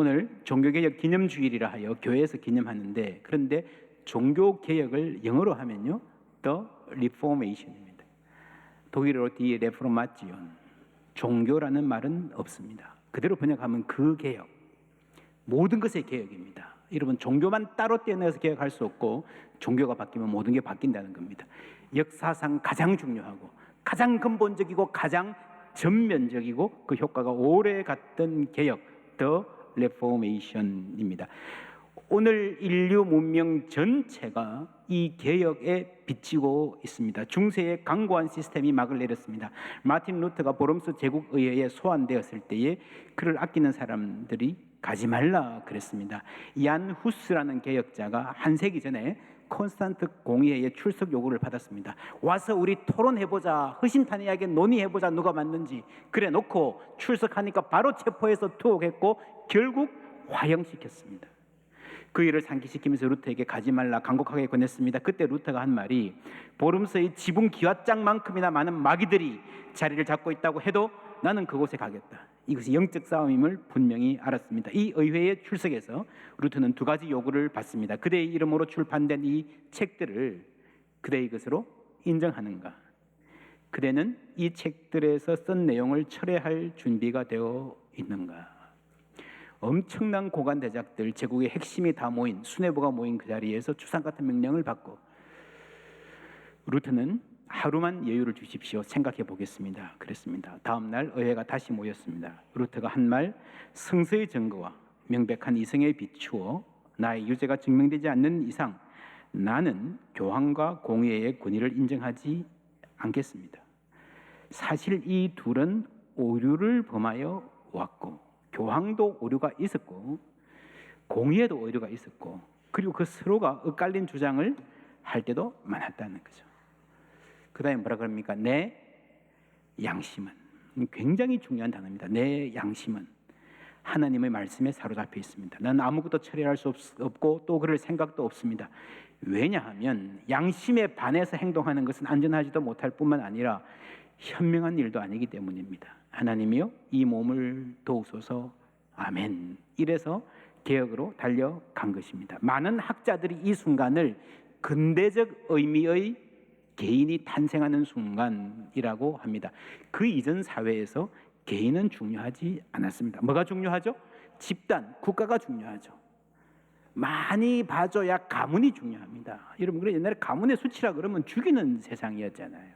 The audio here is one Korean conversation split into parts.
오늘 종교개혁 기념주일이라 하여 교회에서 기념하는데 그런데 종교개혁을 영어로 하면요 The Reformation입니다. 독일어로 Die Reformation 종교라는 말은 없습니다. 그대로 번역하면 그 개혁 모든 것의 개혁입니다. 여러분 종교만 따로 떼어내서 개혁할 수 없고 종교가 바뀌면 모든 게 바뀐다는 겁니다. 역사상 가장 중요하고 가장 근본적이고 가장 전면적이고 그 효과가 오래 갔던 개혁 더 레포메이션입니다. 오늘 인류 문명 전체가 이 개혁에 비치고 있습니다. 중세의 강고한 시스템이 막을 내렸습니다. 마틴 루터가 보름스 제국의회에 소환되었을 때에 그를 아끼는 사람들이 가지 말라 그랬습니다. 얀 후스라는 개혁자가 한 세기 전에 콘스탄트 공의회의 출석 요구를 받았습니다. 와서 우리 토론해보자, 허심탄회하게 논의해보자 누가 맞는지 그래 놓고 출석하니까 바로 체포해서 투옥했고 결국 화형시켰습니다. 그 일을 상기시키면서 루터에게 가지 말라 간곡하게 권했습니다. 그때 루터가 한 말이 보름스의 지붕 기와장만큼이나 많은 마귀들이 자리를 잡고 있다고 해도 나는 그곳에 가겠다. 이것이 영적 싸움임을 분명히 알았습니다. 이 의회에 출석해서 루터는 두 가지 요구를 받습니다. 그대의 이름으로 출판된 이 책들을 그대의 것으로 인정하는가? 그대는 이 책들에서 쓴 내용을 철회할 준비가 되어 있는가? 엄청난 고관 대작들 제국의 핵심이 다 모인 수뇌부가 모인 그 자리에서 추상 같은 명령을 받고 루트는 하루만 여유를 주십시오. 생각해 보겠습니다. 그랬습니다. 다음 날 의회가 다시 모였습니다. 루트가 한 말 성서의 증거와 명백한 이성에 비추어 나의 유죄가 증명되지 않는 이상 나는 교황과 공회의 권위를 인정하지 않겠습니다. 사실 이 둘은 오류를 범하여 왔고 교황도 오류가 있었고 공의에도 오류가 있었고 그리고 그 서로가 엇갈린 주장을 할 때도 많았다는 거죠. 그 다음에 뭐라 그럽니까? 내 양심은 굉장히 중요한 단어입니다. 내 양심은 하나님의 말씀에 사로잡혀 있습니다. 나는 아무것도 처리할 수 없 고 또 그럴 생각도 없습니다. 왜냐하면 양심에 반해서 행동하는 것은 안전하지도 못할 뿐만 아니라 현명한 일도 아니기 때문입니다. 하나님이요 이 몸을 도우소서 아멘. 이래서 개혁으로 달려간 것입니다. 많은 학자들이 이 순간을 근대적 의미의 개인이 탄생하는 순간이라고 합니다. 그 이전 사회에서 개인은 중요하지 않았습니다. 뭐가 중요하죠? 집단, 국가가 중요하죠. 많이 봐줘야 가문이 중요합니다. 여러분 옛날에 가문의 수치라 그러면 죽이는 세상이었잖아요.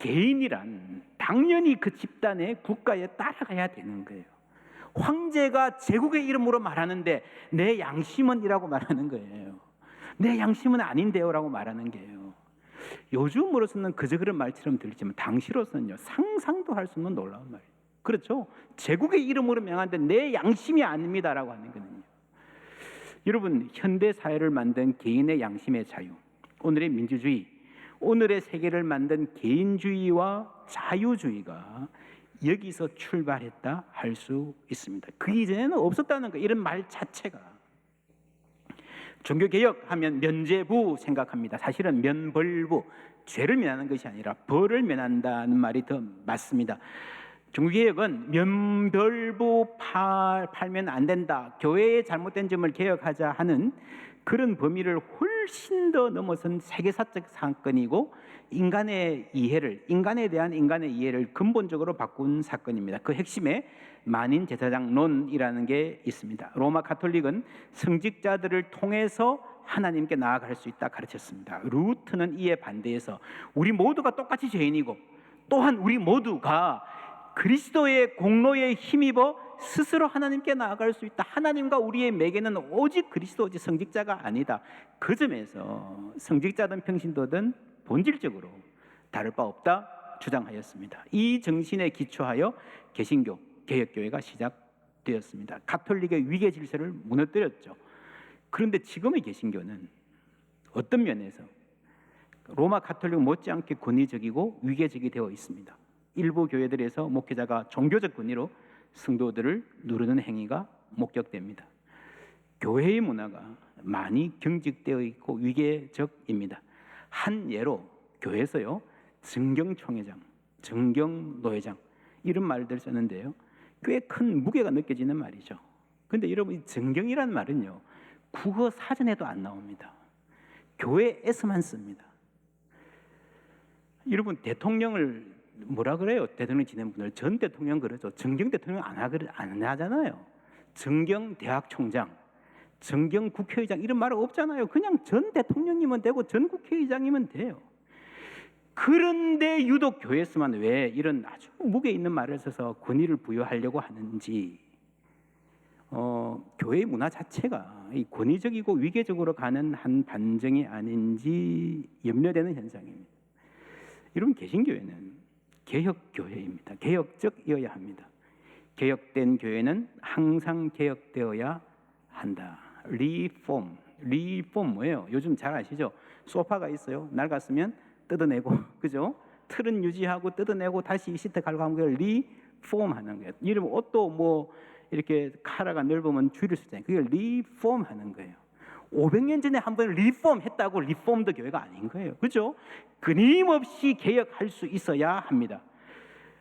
개인이란 당연히 그 집단의 국가에 따라가야 되는 거예요. 황제가 제국의 이름으로 말하는데 내 양심은이라고 말하는 거예요. 내 양심은 아닌데요라고 말하는 게요. 요즘으로서는 그저 그런 말처럼 들리지만 당시로서는요 상상도 할 수 없는 놀라운 말이에요. 그렇죠? 제국의 이름으로 명하는데 내 양심이 아닙니다라고 하는 거는요. 여러분 현대 사회를 만든 개인의 양심의 자유, 오늘의 민주주의, 오늘의 세계를 만든 개인주의와 자유주의가 여기서 출발했다 할 수 있습니다. 그 이전에는 없었다는 거 이런 말 자체가 종교 개혁 하면 면죄부 생각합니다. 사실은 면벌부 죄를 면하는 것이 아니라 벌을 면한다는 말이 더 맞습니다. 종교개혁은 면별부 팔, 팔면 안 된다. 교회의 잘못된 점을 개혁하자 하는 그런 범위를 훨씬 더 넘어선 세계사적 사건이고 인간의 이해를 인간에 대한 인간의 이해를 근본적으로 바꾼 사건입니다. 그 핵심에 만인 제사장론이라는 게 있습니다. 로마 가톨릭은 성직자들을 통해서 하나님께 나아갈 수 있다 가르쳤습니다. 루트는 이에 반대해서 우리 모두가 똑같이 죄인이고 또한 우리 모두가 그리스도의 공로에 힘입어 스스로 하나님께 나아갈 수 있다. 하나님과 우리의 매개는 오직 그리스도지 성직자가 아니다. 그 점에서 성직자든 평신도든 본질적으로 다를 바 없다 주장하였습니다. 이 정신에 기초하여 개신교 개혁교회가 시작되었습니다. 가톨릭의 위계 질서를 무너뜨렸죠. 그런데 지금의 개신교는 어떤 면에서 로마 가톨릭 못지않게 권위적이고 위계적이 되어 있습니다. 일부 교회들에서 목회자가 종교적 권위로 성도들을 누르는 행위가 목격됩니다. 교회의 문화가 많이 경직되어 있고 위계적입니다. 한 예로 교회에서요 정경총회장, 정경노회장 이런 말들 썼는데요. 꽤 큰 무게가 느껴지는 말이죠. 근데 여러분 이 정경이라는 말은요. 국어 사전에도 안 나옵니다. 교회에서만 씁니다. 여러분 대통령을 뭐라 그래요? 대통령 지낸 분을 전 대통령 그러죠. 정경 대통령 안, 하, 안 하잖아요. 정경 대학 총장, 정경 국회의장 이런 말 없잖아요. 그냥 전 대통령이면 되고 전 국회의장이면 돼요. 그런데 유독 교회에서만 왜 이런 아주 무게 있는 말을 써서 권위를 부여하려고 하는지 어, 교회 문화 자체가 이 권위적이고 위계적으로 가는 한 반정이 아닌지 염려되는 현상입니다. 여러분 개신교회는 개혁 교회입니다. 개혁적이어야 합니다. 개혁된 교회는 항상 개혁되어야 한다. 리폼, 리폼 뭐예요? 요즘 잘 아시죠? 소파가 있어요. 낡았으면 뜯어내고, 그죠? 틀은 유지하고 뜯어내고 다시 시트 갈고 하는 걸 리폼하는 거예요. 이름 옷도 뭐 이렇게 카라가 넓으면 줄일 수 있잖아요. 그걸 리폼하는 거예요. 500년 전에 한 번 리폼 했다고 리폼도 교회가 아닌 거예요. 그죠? 끊임없이 개혁할 수 있어야 합니다.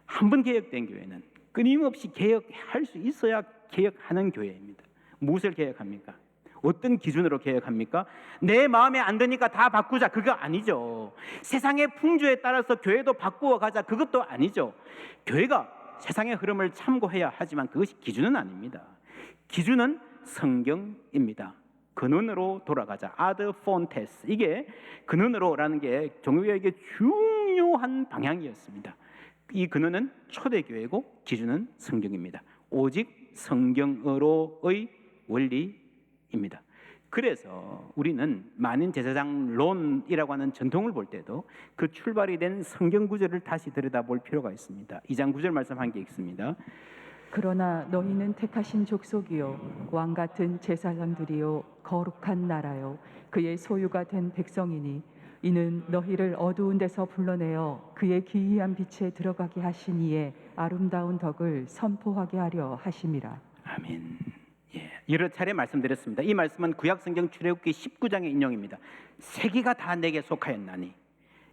한 번 개혁된 교회는 끊임없이 개혁할 수 있어야 개혁하는 교회입니다. 무엇을 개혁합니까? 어떤 기준으로 개혁합니까? 내 마음에 안 드니까 다 바꾸자. 그거 아니죠. 세상의 풍조에 따라서 교회도 바꾸어 가자. 그것도 아니죠. 교회가 세상의 흐름을 참고해야 하지만 그것이 기준은 아닙니다. 기준은 성경입니다. 근원으로 돌아가자. 아드 폰테스. 이게 근원으로라는 게 종교개혁의 중요한 방향이었습니다. 이 근원은 초대교회고 기준은 성경입니다. 오직 성경으로의 원리 입니다. 그래서 우리는 만인 제사장론이라고 하는 전통을 볼 때도 그 출발이 된 성경 구절을 다시 들여다볼 필요가 있습니다. 2장 9절 말씀 한게 있습니다. 그러나 너희는 택하신 족속이요 왕 같은 제사장들이요 거룩한 나라요 그의 소유가 된 백성이니 이는 너희를 어두운 데서 불러내어 그의 기이한 빛에 들어가게 이의 아름다운 덕을 선포하게 하려 하심이라 아멘. 예, 여러 차례 말씀드렸습니다. 이 말씀은 구약 성경 출애굽기 19장의 인용입니다. 세계가 다 내게 속하였나니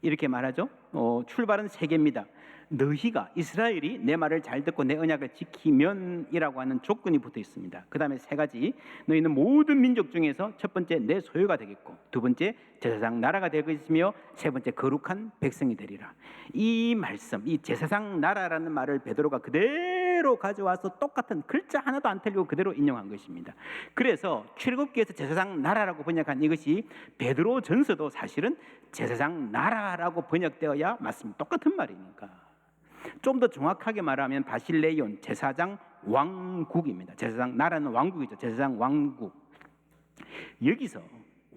이렇게 말하죠. 어, 출발은 세계입니다. 너희가 이스라엘이 내 말을 잘 듣고 내 언약을 지키면이라고 하는 조건이 붙어 있습니다. 그 다음에 세 가지 너희는 모든 민족 중에서 첫 번째 내 소유가 되겠고 두 번째 제사장 나라가 될 것이며 세 번째 거룩한 백성이 되리라. 이 말씀, 이 제사장 나라라는 말을 베드로가 그대로 가져와서 똑같은 글자 하나도 안 틀리고 그대로 인용한 것입니다. 그래서 출애굽기에서 제사장 나라라고 번역한 이것이 베드로 전서도 사실은 제사장 나라라고 번역되어야 맞습니다. 똑같은 말이니까. 좀 더 정확하게 말하면 바실레이온 제사장 왕국입니다. 제사장 나라는 왕국이죠. 제사장 왕국. 여기서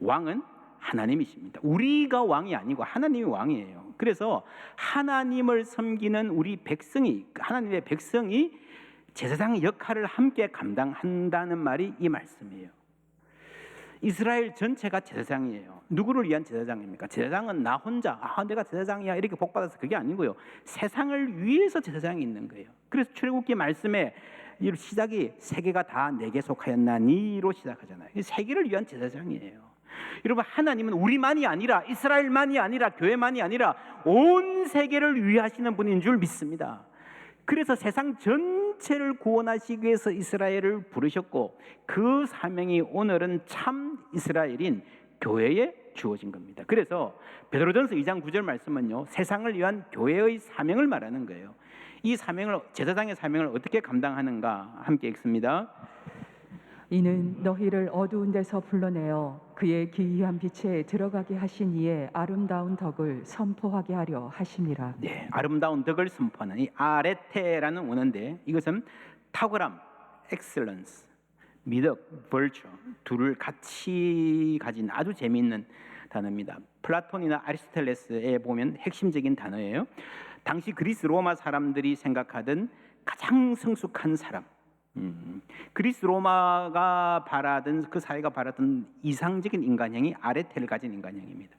왕은 하나님이십니다. 우리가 왕이 아니고 하나님이 왕이에요. 그래서 하나님을 섬기는 우리 백성이 하나님의 백성이 제사장 역할을 함께 감당한다는 말이 이 말씀이에요. 이스라엘 전체가 제사장이에요. 누구를 위한 제사장입니까? 제사장은 나 혼자 아 내가 제사장이야 이렇게 복 받아서 그게 아니고요. 세상을 위해서 제사장이 있는 거예요. 그래서 출애굽기 말씀에 이 시작이 세계가 다 내게 속하였나니로 시작하잖아요. 이 세계를 위한 제사장이에요. 여러분 하나님은 우리만이 아니라 이스라엘만이 아니라 교회만이 아니라 온 세계를 위하시는 분인 줄 믿습니다. 그래서 세상 전체를 구원하시기 위해서 이스라엘을 부르셨고 그 사명이 오늘은 참 이스라엘인 교회에 주어진 겁니다. 그래서 베드로전서 2장 9절 말씀은요. 세상을 위한 교회의 사명을 말하는 거예요. 이 사명을 제사장의 사명을 어떻게 감당하는가 함께 읽습니다. 이는 너희를 어두운 데서 불러내어 그의 기이한 빛에 들어가게 하신 이의 아름다운 덕을 선포하게 하려 하심이라 네, 아름다운 덕을 선포하는 이 아레테라는 원어인데 이것은 탁월함, 엑셀런스, 미덕, 벌처 둘을 같이 가진 아주 재미있는 단어입니다. 플라톤이나 아리스토텔레스에 보면 핵심적인 단어예요. 당시 그리스 로마 사람들이 생각하던 가장 성숙한 사람. 음, 그리스 로마가 바라던 그 사회가 바라던 이상적인 인간형이 아레테를 가진 인간형입니다.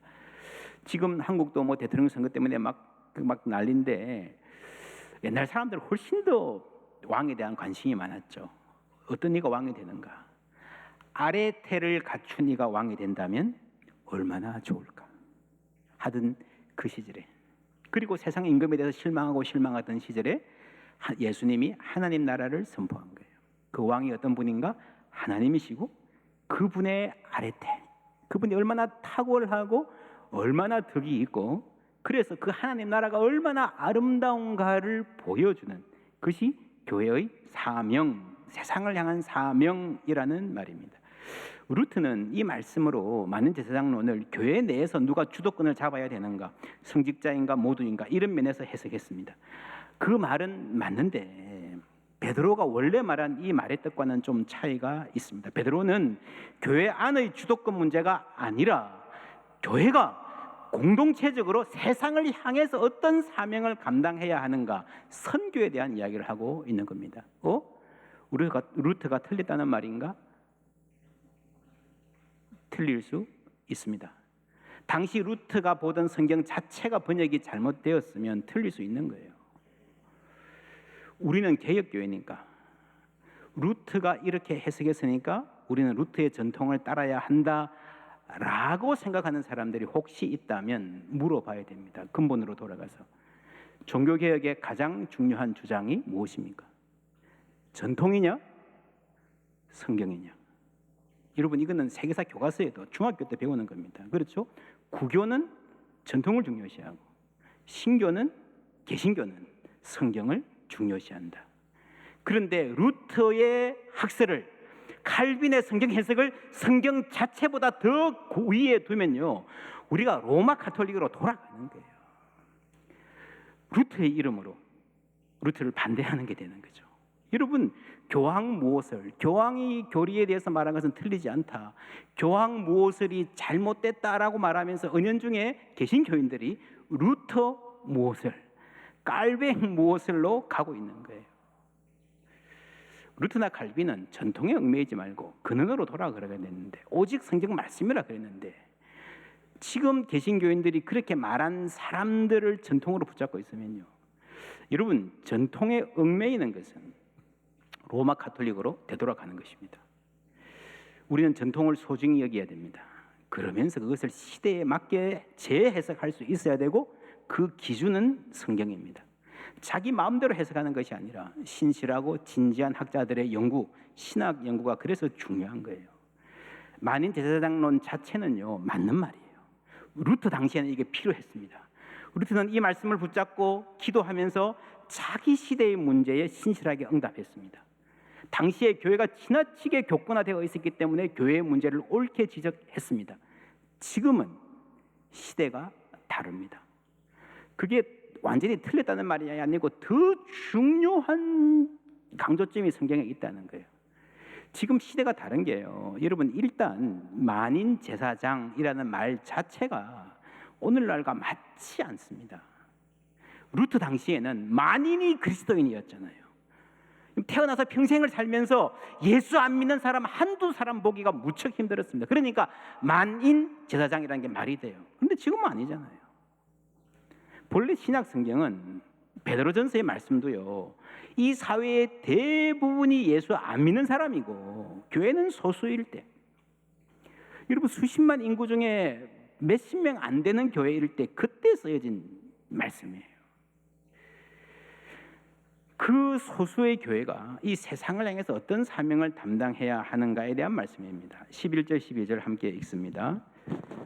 지금 한국도 뭐 대통령 선거 때문에 막, 그막 난리인데 옛날 사람들 훨씬 더 왕에 대한 관심이 많았죠. 어떤 이가 왕이 되는가? 아레테를 갖춘 이가 왕이 된다면 얼마나 좋을까? 하던 그 시절에 그리고 세상 임금에 대해서 실망하고 실망하던 시절에 하- 예수님이 하나님 나라를 선포한 거예요. 그 왕이 어떤 분인가? 하나님이시고 그분의 아래태 그분이 얼마나 탁월하고 얼마나 덕이 있고 그래서 그 하나님 나라가 얼마나 아름다운가를 보여주는 것이 교회의 사명, 세상을 향한 사명이라는 말입니다. 루트는 이 말씀으로 많은 제사장론을 교회 내에서 누가 주도권을 잡아야 되는가, 성직자인가 모두인가 이런 면에서 해석했습니다. 그 말은 맞는데 베드로가 원래 말한 이 말의 뜻과는 좀 차이가 있습니다. 베드로는 교회 안의 주도권 문제가 아니라 교회가 공동체적으로 세상을 향해서 어떤 사명을 감당해야 하는가 선교에 대한 이야기를 하고 있는 겁니다. 어? 우리가 루트가 틀렸다는 말인가? 틀릴 수 있습니다. 당시 루트가 보던 성경 자체가 번역이 잘못되었으면 틀릴 수 있는 거예요. 우리는 개혁교회니까 루트가 이렇게 해석했으니까 우리는 루트의 전통을 따라야 한다라고 생각하는 사람들이 혹시 있다면 물어봐야 됩니다. 근본으로 돌아가서 종교개혁의 가장 중요한 주장이 무엇입니까? 전통이냐? 성경이냐? 여러분 이거는 세계사 교과서에도 중학교 때 배우는 겁니다. 그렇죠? 구교는 전통을 중요시하고 신교는 개신교는 성경을 중요시한다. 그런데 루터의 학설을 칼빈의 성경 해석을 성경 자체보다 더 위에 두면요. 우리가 로마 카톨릭으로 돌아가는 거예요. 루터의 이름으로 루터를 반대하는 게 되는 거죠. 여러분 교황 무엇을 교황이 교리에 대해서 말한 것은 틀리지 않다. 교황 무엇을이 잘못됐다라고 말하면서 은연중에 계신 교인들이 루터 무엇을 깔뱅 무엇을로 가고 있는 거예요. 루트나 칼빈은 전통에 얽매이지 말고 근원으로 돌아가야 되는데 오직 성경 말씀이라 그랬는데 지금 계신 교인들이 그렇게 말한 사람들을 전통으로 붙잡고 있으면요. 여러분 전통에 얽매이는 것은 로마 카톨릭으로 되돌아가는 것입니다. 우리는 전통을 소중히 여겨야 됩니다. 그러면서 그것을 시대에 맞게 재해석할 수 있어야 되고 그 기준은 성경입니다. 자기 마음대로 해석하는 것이 아니라 신실하고 진지한 학자들의 연구, 신학 연구가 그래서 중요한 거예요. 만인 제사장론 자체는요 맞는 말이에요. 루터 당시에는 이게 필요했습니다. 루터는 이 말씀을 붙잡고 기도하면서 자기 시대의 문제에 신실하게 응답했습니다. 당시에 교회가 지나치게 교권화되어 있었기 때문에 교회의 문제를 옳게 지적했습니다. 지금은 시대가 다릅니다. 그게 완전히 틀렸다는 말이 아니고 더 중요한 강조점이 성경에 있다는 거예요. 지금 시대가 다른 게요. 여러분 일단 만인 제사장이라는 말 자체가 오늘날과 맞지 않습니다. 루트 당시에는 만인이 그리스도인이었잖아요. 태어나서 평생을 살면서 예수 안 믿는 사람 한두 사람 보기가 무척 힘들었습니다. 그러니까 만인 제사장이라는 게 말이 돼요. 근데 지금은 아니잖아요. 본래 신약 성경은 베드로전서의 말씀도요. 이 사회의 대부분이 예수 안 믿는 사람이고 교회는 소수일 때. 여러분 수십만 인구 중에 몇십 명 안 되는 교회일 때 그때 쓰여진 말씀이에요. 그 소수의 교회가 이 세상을 향해서 어떤 사명을 담당해야 하는가에 대한 말씀입니다. 11절 12절 함께 읽습니다.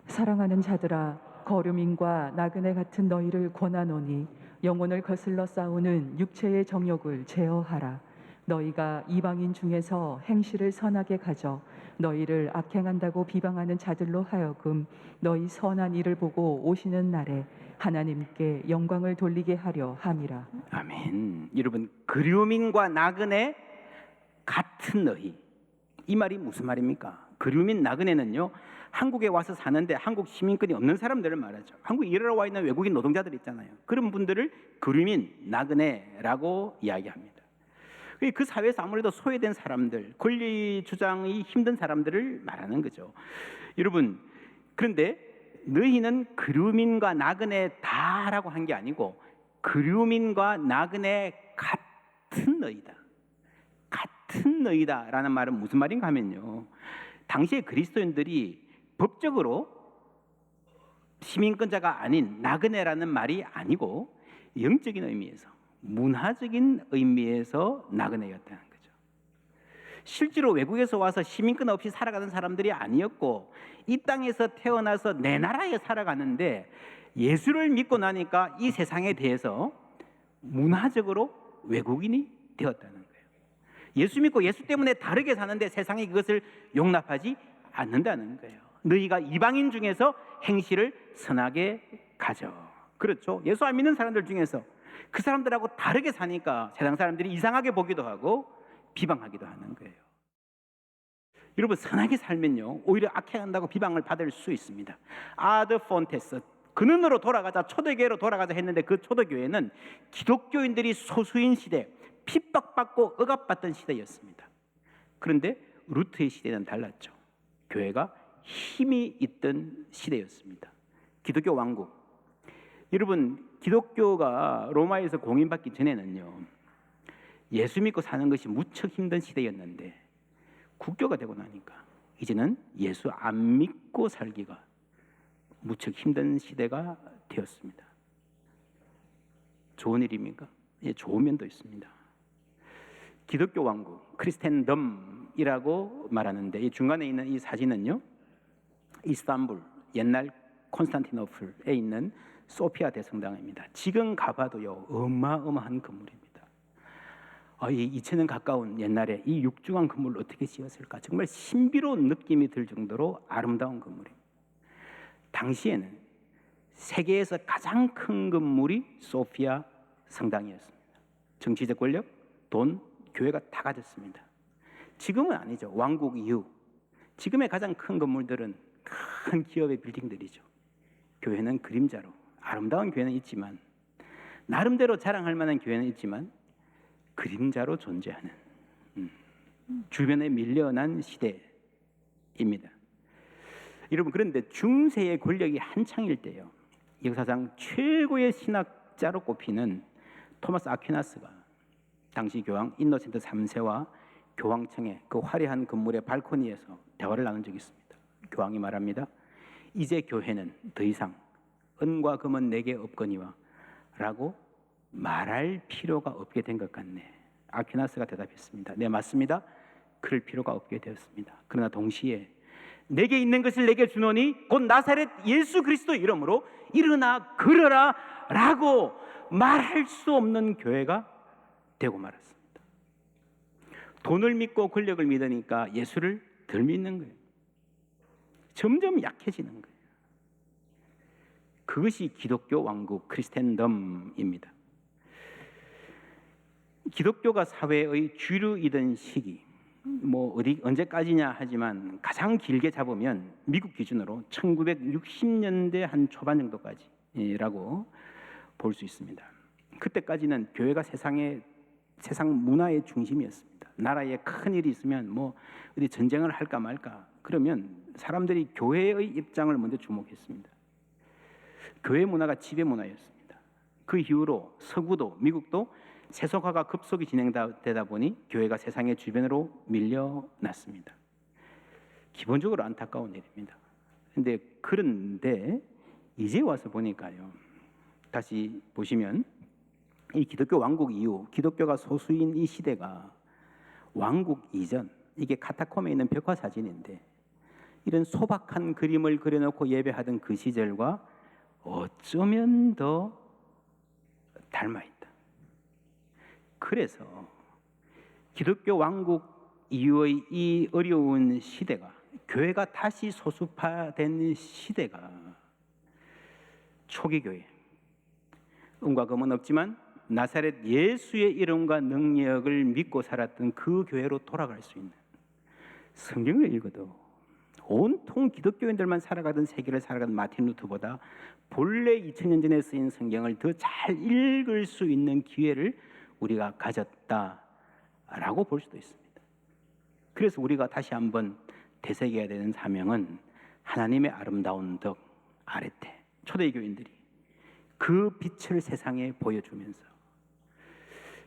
사랑하는 자들아 거류민과 나그네 같은 너희를 권하노니 영혼을 거슬러 싸우는 육체의 정욕을 제어하라 너희가 이방인 중에서 행실을 선하게 가져 너희를 악행한다고 비방하는 자들로 하여금 너희 선한 일을 보고 오시는 날에 하나님께 영광을 돌리게 하려 함이라 아멘. 여러분 그류민과 나그네 같은 너희 이 말이 무슨 말입니까? 그류민 나그네는요 한국에 와서 사는데 한국 시민권이 없는 사람들을 말하죠. 한국에 일하러 와 있는 외국인 노동자들 있잖아요. 그런 분들을 그류민 나그네라고 이야기합니다. 그 사회에서 아무래도 소외된 사람들, 권리 주장이 힘든 사람들을 말하는 거죠. 여러분 그런데 너희는 그류민과 나그네 다라고 한 게 아니고 그류민과 나그네 같은 너희다. 같은 너희다라는 말은 무슨 말인가 하면요. 당시에 그리스도인들이 법적으로 시민권자가 아닌 나그네라는 말이 아니고 영적인 의미에서 문화적인 의미에서 나그네였다는 거죠. 실제로 외국에서 와서 시민권 없이 살아가는 사람들이 아니었고 이 땅에서 태어나서 내 나라에 살아가는데 예수를 믿고 나니까 이 세상에 대해서 문화적으로 외국인이 되었다는 거예요. 예수 믿고 예수 때문에 다르게 사는데 세상이 그것을 용납하지 않는다는 거예요. 너희가 이방인 중에서 행실을 선하게 가져. 그렇죠. 예수 안 믿는 사람들 중에서 그 사람들하고 다르게 사니까 세상 사람들이 이상하게 보기도 하고 비방하기도 하는 거예요. 여러분 선하게 살면요 오히려 악해한다고 비방을 받을 수 있습니다. 아드 폰테스 근원으로 돌아가자 초대교회로 돌아가자 했는데 그 초대교회는 기독교인들이 소수인 시대 핍박받고 억압받던 시대였습니다. 그런데 루트의 시대는 달랐죠. 교회가 힘이 있던 시대였습니다. 기독교 왕국. 여러분 기독교가 로마에서 공인받기 전에는요 예수 믿고 사는 것이 무척 힘든 시대였는데 국교가 되고 나니까 이제는 예수 안 믿고 살기가 무척 힘든 시대가 되었습니다. 좋은 일입니까? 예, 좋은 면도 있습니다. 기독교 왕국 크리스텐덤이라고 말하는데 이 중간에 있는 이 사진은요 이스탄불 옛날 콘스탄티노플에 있는 소피아 대성당입니다. 지금 가봐도요 어마어마한 건물입니다. 아, 이 2천년 가까운 옛날에 이 육중한 건물을 어떻게 지었을까? 정말 신비로운 느낌이 들 정도로 아름다운 건물입니다. 당시에는 세계에서 가장 큰 건물이 소피아 성당이었습니다. 정치적 권력, 돈, 교회가 다 가졌습니다. 지금은 아니죠. 왕국 이후. 지금의 가장 큰 건물들은 큰 기업의 빌딩들이죠. 교회는 그림자로 아름다운 교회는 있지만 나름대로 자랑할 만한 교회는 있지만 그림자로 존재하는 음, 주변에 밀려난 시대입니다. 여러분 그런데 중세의 권력이 한창일 때요. 역사상 최고의 신학자로 꼽히는 토마스 아퀴나스가 당시 교황 인노센트 3세와 교황청의 그 화려한 건물의 발코니에서 대화를 나눈 적이 있습니다. 교황이 말합니다. 이제 교회는 더 이상 은과 금은 내게 없거니와 라고 말할 필요가 없게 된 것 같네. 아퀴나스가 대답했습니다. 네, 맞습니다. 그럴 필요가 없게 되었습니다. 그러나 동시에 내게 있는 것을 내게 주노니 곧 나사렛 예수 그리스도 이름으로 일어나 걸어라 라고 말할 수 없는 교회가 되고 말았습니다. 돈을 믿고 권력을 믿으니까 예수를 덜 믿는 거예요. 점점 약해지는 거예요. 그것이 기독교 왕국 크리스텐덤입니다. 기독교가 사회의 주류이던 시기, 뭐 어디 언제까지냐 하지만 가장 길게 잡으면 미국 기준으로 1960년대 한 초반 정도까지라고 볼 수 있습니다. 그때까지는 교회가 세상의 세상 문화의 중심이었습니다. 나라에 큰 일이 있으면 뭐 어디 전쟁을 할까 말까 그러면 사람들이 교회의 입장을 먼저 주목했습니다. 교회 문화가 지배 문화였습니다. 그 이후로 서구도 미국도 세속화가 급속히 진행되다 보니 교회가 세상의 주변으로 밀려났습니다. 기본적으로 안타까운 일입니다. 근데 그런데 이제 와서 보니까요. 다시 보시면 이 기독교 왕국 이후 기독교가 소수인 이 시대가 왕국 이전 이게 카타콤에 있는 벽화 사진인데 이런 소박한 그림을 그려놓고 예배하던 그 시절과 어쩌면 더 닮아 있다. 그래서 기독교 왕국 이후의 이 어려운 시대가 교회가 다시 소수파된 시대가 초기 교회 은과 금은 없지만 나사렛 예수의 이름과 능력을 믿고 살았던 그 교회로 돌아갈 수 있는 성경을 읽어도 온통 기독교인들만 살아가던 세계를 살아가던 마틴 루터보다 본래 2000년 전에 쓰인 성경을 더 잘 읽을 수 있는 기회를 우리가 가졌다라고 볼 수도 있습니다. 그래서 우리가 다시 한번 되새겨야 되는 사명은 하나님의 아름다운 덕 아레테 초대 교인들이 그 빛을 세상에 보여주면서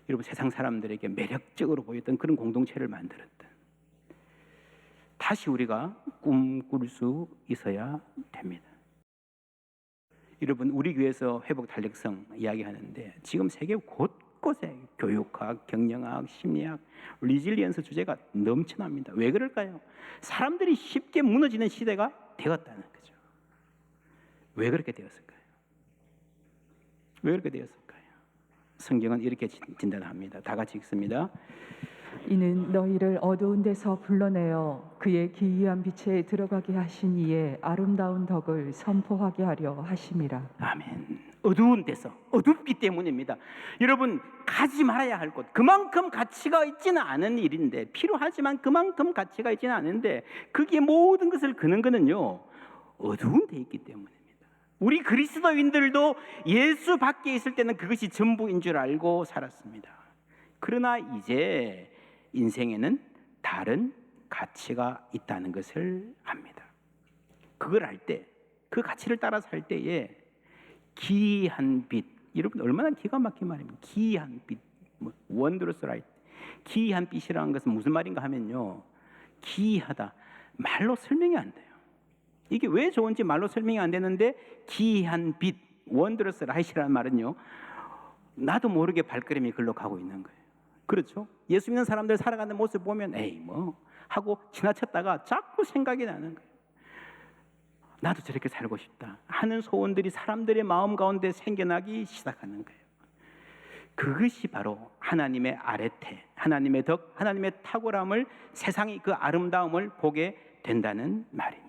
여러분 세상 사람들에게 매력적으로 보였던 그런 공동체를 만들었던 다시 우리가 꿈꿀 수 있어야 됩니다. 여러분 우리 교회에서 회복 탄력성 이야기하는데 지금 세계 곳 곳곳에 교육학, 경영학, 심리학, 리질리언스 주제가 넘쳐납니다. 왜 그럴까요? 사람들이 쉽게 무너지는 시대가 되었다는 거죠. 왜 그렇게 되었을까요? 왜 그렇게 되었을까요? 성경은 이렇게 진- 진단합니다. 다 같이 읽습니다. 이는 너희를 어두운 데서 불러내어 그의 기이한 빛에 들어가게 하신 이의 아름다운 덕을 선포하게 하려 하심이라. 아멘. 어두운 데서 어둡기 때문입니다. 여러분 가지 말아야 할 곳 그만큼 가치가 있지는 않은 일인데 필요하지만 그만큼 가치가 있지는 않은데 그게 모든 것을 그는 거는요 어두운 데 있기 때문입니다. 우리 그리스도인들도 예수 밖에 있을 때는 그것이 전부인 줄 알고 살았습니다. 그러나 이제 인생에는 다른 가치가 있다는 것을 압니다. 그걸 알 때, 그 가치를 따라 살 때에 기이한 빛. 여러분 얼마나 기가 막힌 말입니까? 기이한 빛. 뭐 wondrous light. 기이한 빛이라는 것은 무슨 말인가 하면요. 기이하다. 말로 설명이 안 돼요. 이게 왜 좋은지 말로 설명이 안 되는데 기이한 빛, wondrous light이라는 말은요. 나도 모르게 발걸음이 글로 가고 있는 거예요. 그렇죠? 예수 믿는 사람들 살아가는 모습 보면 에이 뭐 하고 지나쳤다가 자꾸 생각이 나는 거예요. 나도 저렇게 살고 싶다 하는 소원들이 사람들의 마음 가운데 생겨나기 시작하는 거예요. 그것이 바로 하나님의 아래태, 하나님의 덕, 하나님의 탁월함을 세상이 그 아름다움을 보게 된다는 말입니다.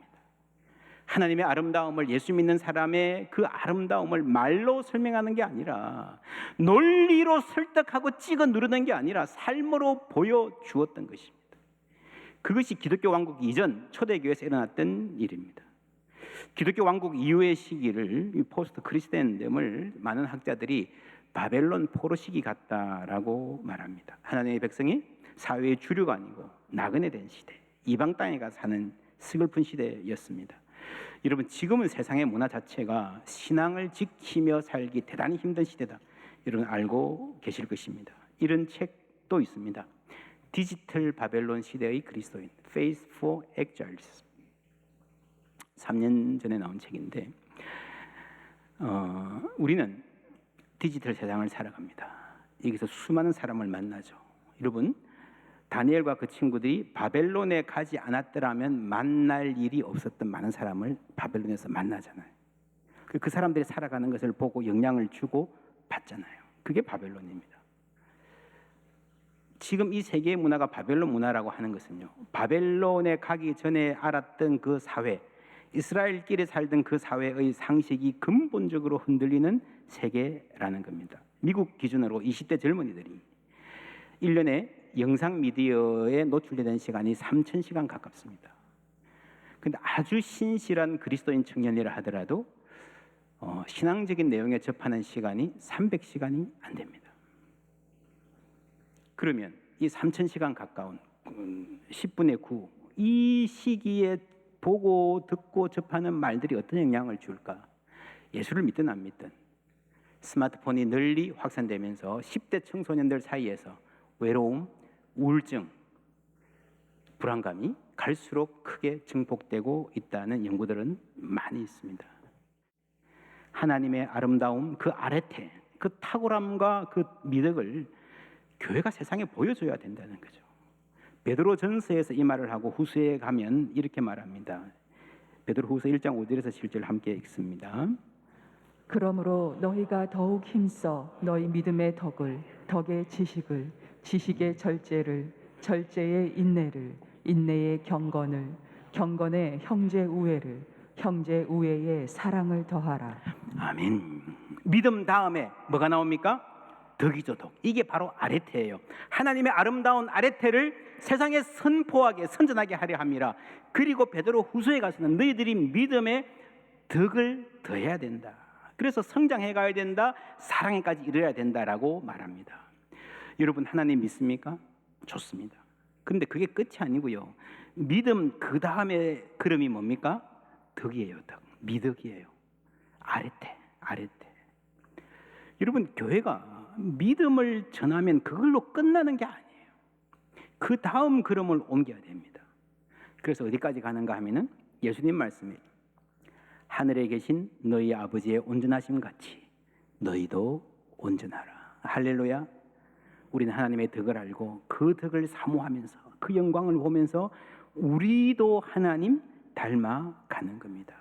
하나님의 아름다움을 예수 믿는 사람의 그 아름다움을 말로 설명하는 게 아니라 논리로 설득하고 찍어 누르는 게 아니라 삶으로 보여 주었던 것입니다. 그것이 기독교 왕국 이전 초대교회에서 일어났던 일입니다. 기독교 왕국 이후의 시기를 이 포스트 크리스텐됨을 많은 학자들이 바벨론 포로 시기 같다라고 말합니다. 하나님의 백성이 사회의 주류가 아니고 나그네 된 시대, 이방 땅에 가 사는 슬픈 시대였습니다. 여러분 지금은 세상의 문화 자체가 신앙을 지키며 살기 대단히 힘든 시대다. 여러분 알고 계실 것입니다. 이런 책도 있습니다. 디지털 바벨론 시대의 그리스도인 Faith for Exiles 3년 전에 나온 책인데 어, 우리는 디지털 세상을 살아갑니다. 여기서 수많은 사람을 만나죠. 여러분 다니엘과 그 친구들이 바벨론에 가지 않았더라면 만날 일이 없었던 많은 사람을 바벨론에서 만나잖아요. 그- 그 사람들이 살아가는 것을 보고 영향을 주고 받잖아요. 그게 바벨론입니다. 지금 이 세계의 문화가 바벨론 문화라고 하는 것은요. 바벨론에 가기 전에 알았던 그 사회, 이스라엘끼리 살던 그 사회의 상식이 근본적으로 흔들리는 세계라는 겁니다. 미국 기준으로 20대 젊은이들이 1년에 영상 미디어에 노출되는 시간이 3천 시간 가깝습니다. 근데 아주 신실한 그리스도인 청년이라 하더라도 어, 신앙적인 내용에 접하는 시간이 300시간이 안 됩니다. 그러면 이 3천 시간 가까운 음, 10분의 9, 이 시기에 보고 듣고 접하는 말들이 어떤 영향을 줄까? 예수를 믿든 안 믿든 스마트폰이 널리 확산되면서 10대 청소년들 사이에서 외로움, 우울증, 불안감이 갈수록 크게 증폭되고 있다는 연구들은 많이 있습니다. 하나님의 아름다움, 그 아래태, 그 탁월함과 그 미덕을 교회가 세상에 보여줘야 된다는 거죠. 베드로 전서에서 이 말을 하고 후서에 가면 이렇게 말합니다. 베드로 후서 1장 5절에서 7절 함께 읽습니다. 그러므로 너희가 더욱 힘써 너희 믿음의 덕을 덕의 지식을 지식의 절제를 절제의 인내를 인내의 경건을 경건의 형제 우애를 형제 우애의 사랑을 더하라. 아멘. 믿음 다음에 뭐가 나옵니까? 덕이죠, 덕. 이게 바로 아레테예요. 하나님의 아름다운 아레테를 세상에 선포하게 선전하게 하려 함이라. 그리고 베드로 후서에 가서는 너희들이 믿음의 덕을 더해야 된다. 그래서 성장해 가야 된다. 사랑에까지 이르러야 된다라고 말합니다. 여러분 하나님 믿습니까? 좋습니다. 그런데 그게 끝이 아니고요. 믿음 그 다음에 걸음이 뭡니까? 덕이에요, 덕. 미덕이에요. 아레테, 아레테. 여러분 교회가 믿음을 전하면 그걸로 끝나는 게 아니에요. 그 다음 걸음을 옮겨야 됩니다. 그래서 어디까지 가는가 하면은 예수님 말씀이 하늘에 계신 너희 아버지의 온전하심 같이 너희도 온전하라. 할렐루야. 우리는 하나님의 덕을 알고 그 덕을 사모하면서 그 영광을 보면서 우리도 하나님 닮아가는 겁니다.